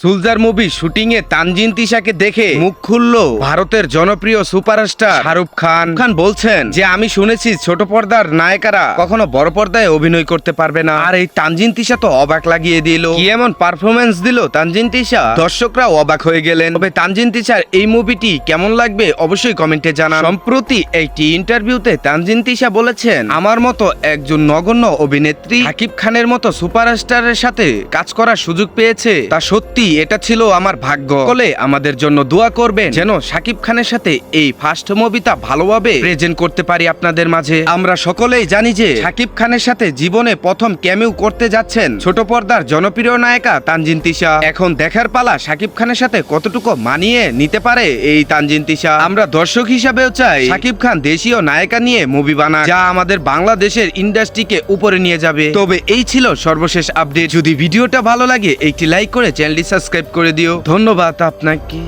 সুলজার movie shooting এ তানজিন তিশাকে দেখে মুখ খুললো ভারতের জনপ্রিয় সুপারস্টার শাহরুখ খান। খান বলছেন যে, আমি শুনেছি ছোট পর্দার নায়িকারা কখনো বড় পর্দায় অভিনয় করতে পারবে না। আর এই তানজিন তিশা তো অবাক লাগিয়ে দিল। কি এমন পারফরমেন্স দিল তানজিন তিশা? দর্শকরা অবাক হয়ে গেলেন। তবে তানজিন তিশার এই মুভিটি কেমন লাগবে অবশ্যই কমেন্টে জানান। সম্প্রতি একটি ইন্টারভিউতে তানজিন তিশা বলেছেন, আমার মতো একজন নগণ্য অভিনেত্রী সাকিব খানের মতো সুপারস্টারের সাথে কাজ করার সুযোগ পেয়েছে। তা সত্যি এটা ছিল আমার ভাগ্য। সকলে আমাদের জন্য দোয়া করবেন যেন সাকিব খানের সাথে এই ফার্স্ট মুভিটা ভালোভাবে প্রেজেন্ট করতে পারি আপনাদের মাঝে। আমরা সকলেই জানি যে সাকিব খানের সাথে জীবনে প্রথম ক্যামিউ করতে যাচ্ছেন ছোট পর্দার জনপ্রিয় নায়িকা তানজিন তিশা। এখন দেখার পালা সাকিব খানের সাথে কতটুকু মানিয়ে নিতে পারে এই তানজিন তিশা? আমরা দর্শক হিসাবেও চাই সাকিব খান দেশীয় নায়িকা নিয়ে মুভি বানাক, যা আমাদের বাংলাদেশের ইন্ডাস্ট্রিকে উপরে নিয়ে যাবে। তবে এই ছিল সর্বশেষ আপডেট যদি ভিডিওটা ভালো লাগে, একটি লাইক করে চ্যানেলটি সাবস্ক্রাইব করে দিও ধন্যবাদ আপনাকে